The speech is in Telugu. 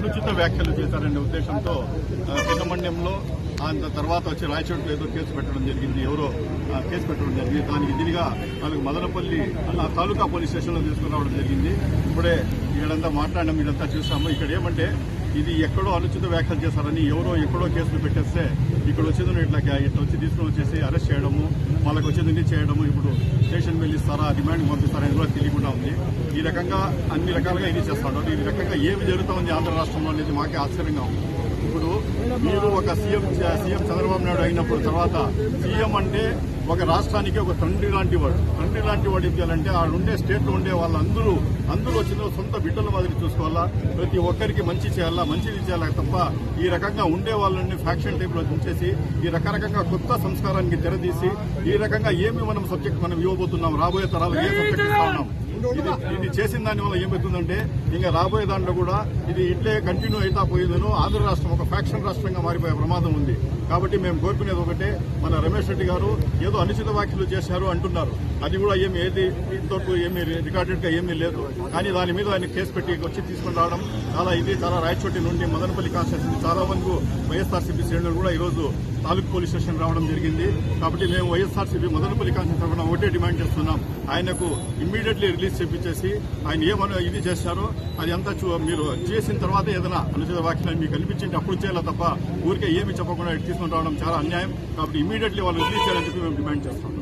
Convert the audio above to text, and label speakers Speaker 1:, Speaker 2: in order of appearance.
Speaker 1: అనుచిత వ్యాఖ్యలు చేశారనే ఉద్దేశంతో సుబ్రహ్మణ్యంలో అంత ఆ తర్వాత వచ్చి రాయచోట్లో ఏదో కేసు పెట్టడం జరిగింది. ఎవరో కేసు పెట్టడం జరిగింది. దానికి దీనిగా వాళ్ళకి మదనపల్లి తాలూకా పోలీస్ స్టేషన్లో తీసుకురావడం జరిగింది. ఇప్పుడే ఇక్కడంతా మాట్లాడడం ఇదంతా చూసాము. ఇక్కడ ఏమంటే ఇది ఎక్కడో అనుచిత వ్యాఖ్యలు చేశారని ఎవరో ఎక్కడో కేసులు పెట్టేస్తే ఇక్కడ వచ్చేది ఇట్లా ఇట్లా వచ్చి తీసుకుని వచ్చేసి అరెస్ట్ చేయడము వాళ్ళకి వచ్చేది చేయడము? ఇప్పుడు స్టేషన్ వెళ్ళి ఇస్తారా రిమాండ్ పంపిస్తారా అని కూడా తెలియకుండా ఉంది. ఈ రకంగా అన్ని రకాలుగా ఇది చేస్తాడు ఈ రకంగా ఏమి జరుగుతుంది ఆంధ్ర రాష్ట్రంలో అనేది మాకే ఆశ్చర్యంగా ఉంది. మీరు ఒక సీఎం సీఎం చంద్రబాబు నాయుడు అయినప్పుడు తర్వాత సీఎం అంటే ఒక రాష్ట్రానికి ఒక తండ్రి లాంటి వాడు. తండ్రి లాంటి వాడు ఇవ్వాలంటే చేయాలంటే ఆ ఉండే స్టేట్లో ఉండే వాళ్ళందరూ అందరూ వచ్చిన సొంత బిడ్డల మాదిరి చూసుకోవాలా. ప్రతి ఒక్కరికి మంచి చేయాలా మంచిది చేయాలా తప్ప ఈ రకంగా ఉండే వాళ్ళని ఫ్యాక్షన్ టైప్లో ఉంచేసి ఈ రకరకంగా కొత్త సంస్కారానికి తెరదీసి ఈ రకంగా ఏమి మనం సబ్జెక్ట్ మనం ఇవ్వబోతున్నాం రాబోయే తరాలు ఏ సబ్జెక్ట్ ఇస్తా ఉన్నాం ఇది చేసిన దాని వల్ల ఏమవుతుందంటే ఇంకా రాబోయే దాంట్లో కూడా ఇది ఇట్లే కంటిన్యూ అవుతా పోయిందను ఆంధ్ర రాష్ట్రం ఒక ఫ్యాక్షన్ రాష్ట్రంగా మారిపోయే ప్రమాదం ఉంది. కాబట్టి మేము కోరుకునేది ఒకటే మన రమేష్ రెడ్డి గారు ఏదో అనుచిత వ్యాఖ్యలు చేశారు అంటున్నారు. అది కూడా ఏమి ఏది ఇంతవరకు ఏమి రికార్డెడ్గా ఏమీ లేదు. కానీ దాని మీద ఆయన కేసు పెట్టి వచ్చి తీసుకుని రావడం చాలా ఇది చాలా రాయచోటి నుండి మదనపల్లి కాన్స్టిట్యూన్సీ చాలా మంది వైఎస్ఆర్సీపీ శ్రేణులు కూడా ఈరోజు తాలూకు పోలీస్ స్టేషన్ రావడం జరిగింది. కాబట్టి మేము వైఎస్ఆర్సీపీ మదనపల్లి కాన్స్టిట్యూన్సీ తరఫున ఒకటే డిమాండ్ చేస్తున్నాం. ఆయనకు ఇమ్మీడియట్లీ రిలీజ్ చేపించేసి ఆయన ఏమని ఇది చేశారో అది అంతా చూ- మీరు చేసిన తర్వాత ఏదైనా అనుచిత వ్యాఖ్యలు మీకు కనిపించింది అప్పుడు చేయాలి తప్ప ఊరికే ఏమి చెప్పకుండా తీసుకుని రావడం చాలా అన్యాయం. కాబట్టి ఇమ్మీడియట్లీ వాళ్ళు రిలీజ్ చేయాలని చెప్పి మేము డిమాండ్ చేస్తాం